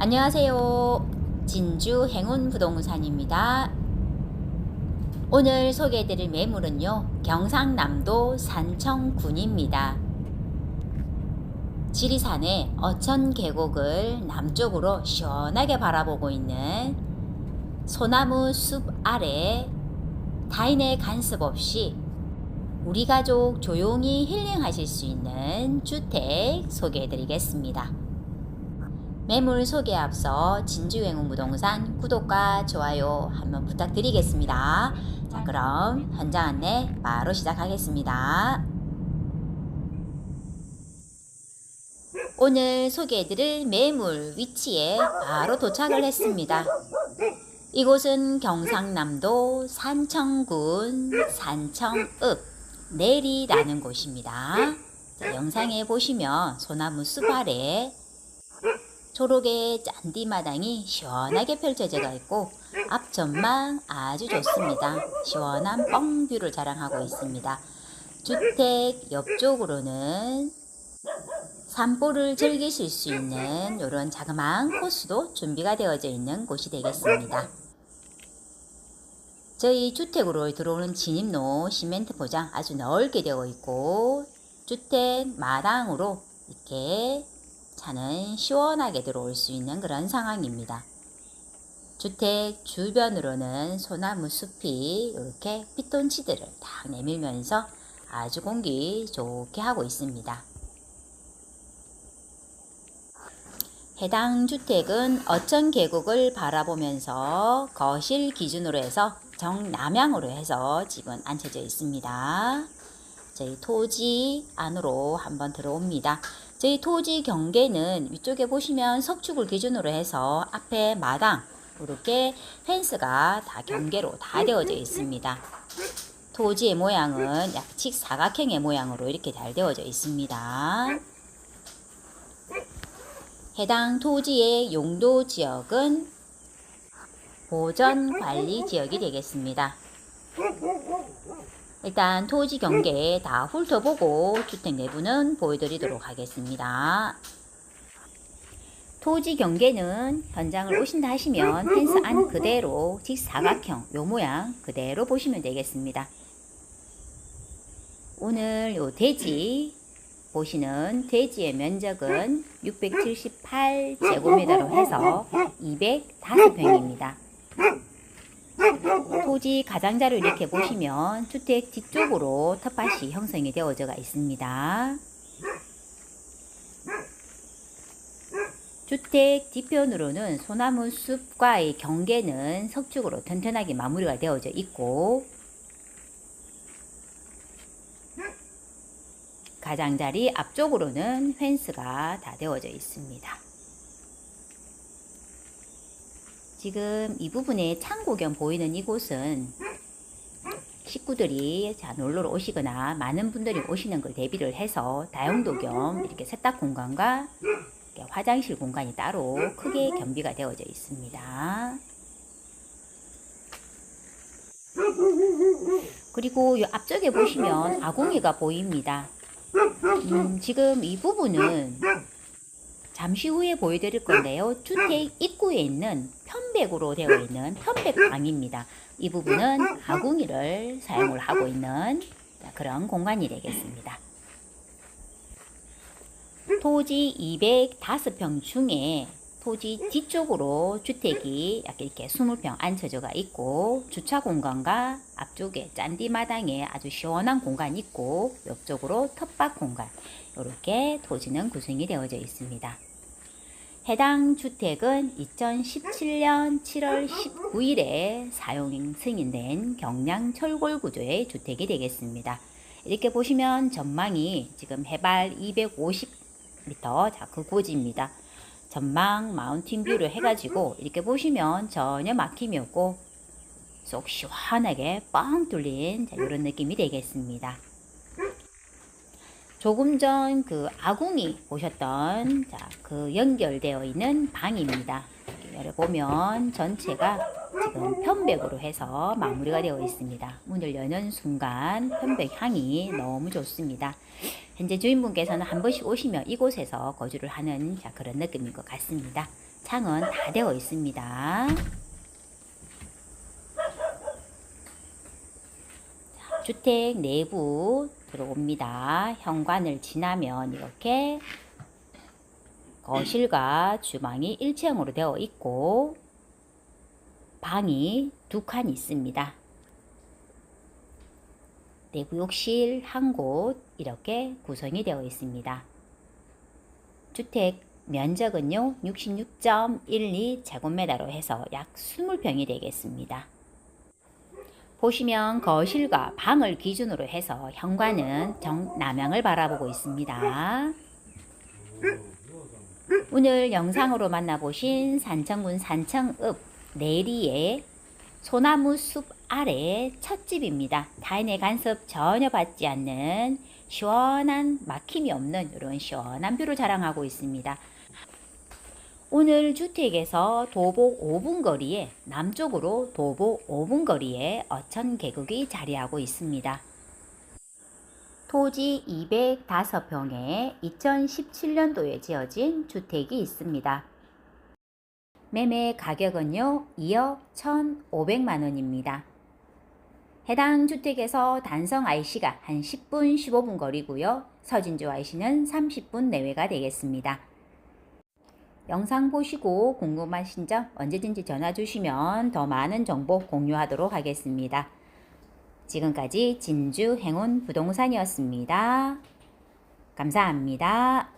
안녕하세요. 진주 행운 부동산입니다. 오늘 소개해드릴 매물은요, 경상남도 산청군입니다. 지리산의 어천 계곡을 남쪽으로 시원하게 바라보고 있는 소나무 숲 아래 타인의 간섭 없이 우리 가족 조용히 힐링하실 수 있는 주택 소개해드리겠습니다. 매물 소개 앞서 진주행운 부동산 구독과 좋아요 한번 부탁드리겠습니다. 자, 그럼 현장 안내 바로 시작하겠습니다. 오늘 소개해드릴 매물 위치에 바로 도착을 했습니다. 이곳은 경상남도 산청군 산청읍 내리라는 곳입니다. 자, 영상에 보시면 소나무 숲 아래 초록의 짠디마당이 시원하게 펼쳐져 있고 앞 전망 아주 좋습니다. 시원한 뻥뷰를 자랑하고 있습니다. 주택 옆쪽으로는 산보를 즐기실 수 있는 이런 자그마한 코스도 준비가 되어져 있는 곳이 되겠습니다. 저희 주택으로 들어오는 진입로 시멘트 포장 아주 넓게 되어 있고 주택 마당으로 이렇게 차는 시원하게 들어올 수 있는 그런 상황입니다. 주택 주변으로는 소나무 숲이 이렇게 피톤치드를 딱 내밀면서 아주 공기 좋게 하고 있습니다. 해당 주택은 어천 계곡을 바라보면서 거실 기준으로 해서 정남향으로 해서 집은 앉혀져 있습니다. 저희 토지 안으로 한번 들어옵니다. 저희 토지 경계는 위쪽에 보시면 석축을 기준으로 해서 앞에 마당 이렇게 펜스가 다 경계로 다 되어져 있습니다. 토지의 모양은 약칙 사각형의 모양으로 이렇게 잘 되어져 있습니다. 해당 토지의 용도 지역은 보전 관리 지역이 되겠습니다. 일단 토지 경계 다 훑어보고 주택 내부는 보여드리도록 하겠습니다. 토지 경계는 현장을 오신다 하시면 펜스 안 그대로 직사각형 요 모양 그대로 보시면 되겠습니다. 오늘 요 대지 보시는 대지의 면적은 678제곱미터로 해서 205평입니다. 토지 가장자를 이렇게 보시면 주택 뒤쪽으로 텃밭이 형성이 되어져 있습니다. 주택 뒤편으로는 소나무 숲과의 경계는 석축으로 튼튼하게 마무리가 되어져 있고 가장자리 앞쪽으로는 펜스가 다 되어져 있습니다. 지금 이 부분에 창고 겸 보이는 이곳은 식구들이 자 놀러 오시거나 많은 분들이 오시는 걸 대비를 해서 다용도 겸 이렇게 세탁 공간과 이렇게 화장실 공간이 따로 크게 겸비가 되어져 있습니다. 그리고 이 앞쪽에 보시면 아궁이가 보입니다. 음, 지금 이 부분은 잠시 후에 보여드릴 건데요. 주택 입구에 있는 편백으로 되어 있는 편백방입니다. 이 부분은 아궁이를 사용을 하고 있는 그런 공간이 되겠습니다. 토지 205평 중에 토지 뒤쪽으로 주택이 약 이렇게 20평 앉혀져가 있고 주차 공간과 앞쪽에 짠디 마당에 아주 시원한 공간이 있고 옆쪽으로 텃밭 공간 이렇게 토지는 구성이 되어져 있습니다. 해당 주택은 2017년 7월 19일에 사용 승인된 경량 철골 구조의 주택이 되겠습니다. 이렇게 보시면 전망이 지금 해발 250m 자, 그 고지입니다. 전망 마운틴 뷰를 해가지고 이렇게 보시면 전혀 막힘이 없고 쏙 시원하게 뻥 뚫린 자, 이런 느낌이 되겠습니다. 조금 전 그 아궁이 보셨던 자, 그 연결되어 있는 방입니다. 여기 보면 전체가 지금 편백으로 해서 마무리가 되어 있습니다. 문을 여는 순간 편백 향이 너무 좋습니다. 현재 주인분께서는 한 번씩 오시면 이곳에서 거주를 하는 자, 그런 느낌인 것 같습니다. 창은 다 되어 있습니다. 자, 주택 내부 들어옵니다. 현관을 지나면 이렇게 거실과 주방이 일체형으로 되어 있고 방이 두 칸 있습니다. 내부 욕실 한 곳 이렇게 구성이 되어 있습니다. 주택 면적은요 66.12제곱미터로 해서 약 20평이 되겠습니다. 보시면 거실과 방을 기준으로 해서 현관은 정남향을 바라보고 있습니다. 오늘 영상으로 만나보신 산청군 산청읍 내리의 소나무 숲 아래 첫 집입니다. 타인의 간섭 전혀 받지 않는 시원한 막힘이 없는 이런 시원한 뷰를 자랑하고 있습니다. 오늘 주택에서 도보 5분 거리에 남쪽으로 도보 5분 거리에 어천 계곡이 자리하고 있습니다. 토지 205평에 2017년도에 지어진 주택이 있습니다. 매매 가격은요 2억 1,500만 원입니다. 해당 주택에서 단성 IC가 한 10분 15분 거리고요. 서진주 IC는 30분 내외가 되겠습니다. 영상 보시고 궁금하신 점 언제든지 전화 주시면 더 많은 정보 공유하도록 하겠습니다. 지금까지 진주 행운 부동산이었습니다. 감사합니다.